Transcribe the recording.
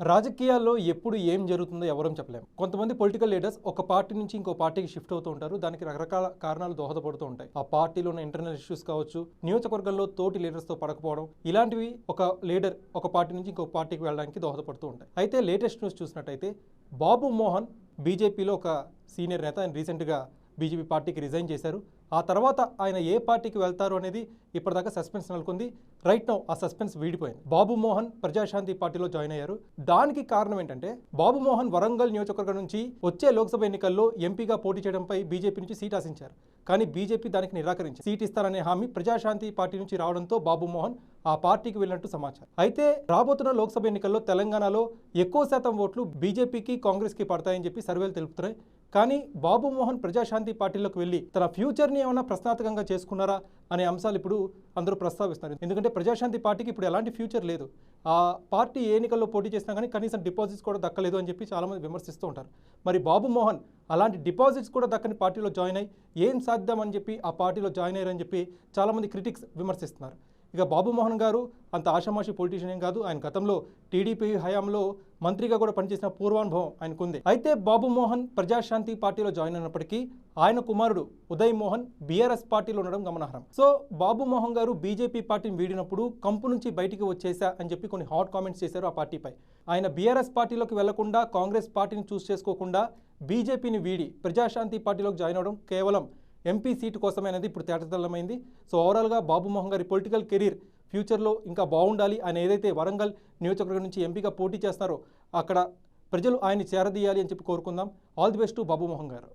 రాజకీయాల్లో ఎప్పుడు ఏం జరుగుతుందో ఎవరూ చెప్పలేము కొంతమంది పొలిటికల్ లీడర్స్ ఒక పార్టీ నుంచి ఇంకో పార్టీకి షిఫ్ట్ అవుతూ ఉంటారు. దానికి రకరకాల కారణాలు దోహదపడుతూ ఉంటాయి. ఆ పార్టీలో ఉన్న ఇంటర్నల్ ఇష్యూస్ కావచ్చు నియోజకవర్గంలో తోటి లీడర్స్తో పడకపోవడం ఇలాంటివి ఒక లీడర్ ఒక పార్టీ నుంచి ఇంకో పార్టీకి వెళ్ళడానికి దోహదపడుతూ ఉంటాయి. అయితే లేటెస్ట్ న్యూస్ చూసినట్టయితే బాబు మోహన్ బీజేపీలో ఒక సీనియర్ నేత. ఆయన రీసెంట్గా బీజేపీ పార్టీకి రిజైన్ చేశారు. ఆ తర్వాత ఆయన ఏ పార్టీకి వెళ్తారు అనేది ఇప్పటిదాకా సస్పెన్స్ నెలకొంది. రైట్ నౌ ఆ సస్పెన్స్ వీడిపోయింది. బాబు మోహన్ ప్రజాశాంతి పార్టీలో జాయిన్ అయ్యారు. దానికి కారణం ఏంటంటే బాబు మోహన్ వరంగల్ నియోజకవర్గం నుంచి వచ్చే లోక్సభ ఎన్నికల్లో ఎంపీగా పోటీ చేయడంపై బీజేపీ నుంచి సీట్ ఆశించారు. కానీ బీజేపీ దానికి నిరాకరించింది. సీట్ ఇస్తారనే హామీ ప్రజాశాంతి పార్టీ నుంచి రావడంతో బాబు మోహన్ ఆ పార్టీకి వెళ్ళినట్టు సమాచారం. అయితే రాబోతున్న లోక్సభ ఎన్నికల్లో తెలంగాణలో ఎక్కువ శాతం ఓట్లు బీజేపీకి కాంగ్రెస్కి పడతాయని చెప్పి సర్వేలు తెలుపుతున్నాయి. కానీ బాబు మోహన్ ప్రజాశాంతి పార్టీలోకి వెళ్ళి తన ఫ్యూచర్ని ఏమైనా ప్రశ్నార్థకంగా చేసుకున్నారా అనే అంశాలు ఇప్పుడు అందరూ ప్రస్తావిస్తున్నారు. ఎందుకంటే ప్రజాశాంతి పార్టీకి ఇప్పుడు ఎలాంటి ఫ్యూచర్ లేదు. ఆ పార్టీ ఏ ఎన్నికల్లో పోటీ చేసినా కానీ కనీసం డిపాజిట్స్ కూడా దక్కలేదు అని చెప్పి చాలామంది విమర్శిస్తూ ఉంటారు. మరి బాబు మోహన్ అలాంటి డిపాజిట్స్ కూడా దక్కని పార్టీలో జాయిన్ అయ్యి ఏం సాధ్యం అని చెప్పి ఆ పార్టీలో జాయిన్ అయ్యారని చెప్పి చాలామంది క్రిటిక్స్ విమర్శిస్తున్నారు. ఇక బాబు మోహన్ గారు అంత ఆషామాషి పొలిటీషియన్ ఏం కాదు. ఆయన గతంలో టీడీపీ హయాంలో మంత్రిగా కూడా పనిచేసిన పూర్వానుభవం ఆయనకుంది. అయితే బాబు మోహన్ ప్రజాశాంతి పార్టీలో జాయిన్ అయినప్పటికీ ఆయన కుమారుడు ఉదయ్ మోహన్ బీఆర్ఎస్ పార్టీలో ఉండడం గమనార్హం. సో బాబు మోహన్ గారు బీజేపీ పార్టీని వీడినప్పుడు కంపు నుంచి బయటికి వచ్చేసా అని చెప్పి కొన్ని హాట్ కామెంట్స్ చేశారు ఆ పార్టీపై. ఆయన బీఆర్ఎస్ పార్టీలోకి వెళ్ళకుండా కాంగ్రెస్ పార్టీని చూస్ చేసుకోకుండా బీజేపీని వీడి ప్రజాశాంతి పార్టీలోకి జాయిన్ అవడం కేవలం ఎంపీ సీటు కోసమే అనేది ఇప్పుడు తేటతెల్లమైంది. సో ఓవరాల్గా బాబు మోహన్ గారి పొలిటికల్ కెరీర్ ఫ్యూచర్లో ఇంకా బాగుండాలి ఆయన ఏదైతే వరంగల్ నియోజకవర్గం నుంచి ఎంపీగా పోటీ చేస్తారో అక్కడ ప్రజలు ఆయన చేరదీయాలి అని చెప్పి కోరుకుందాం. All the best to Babu Mohan గారు.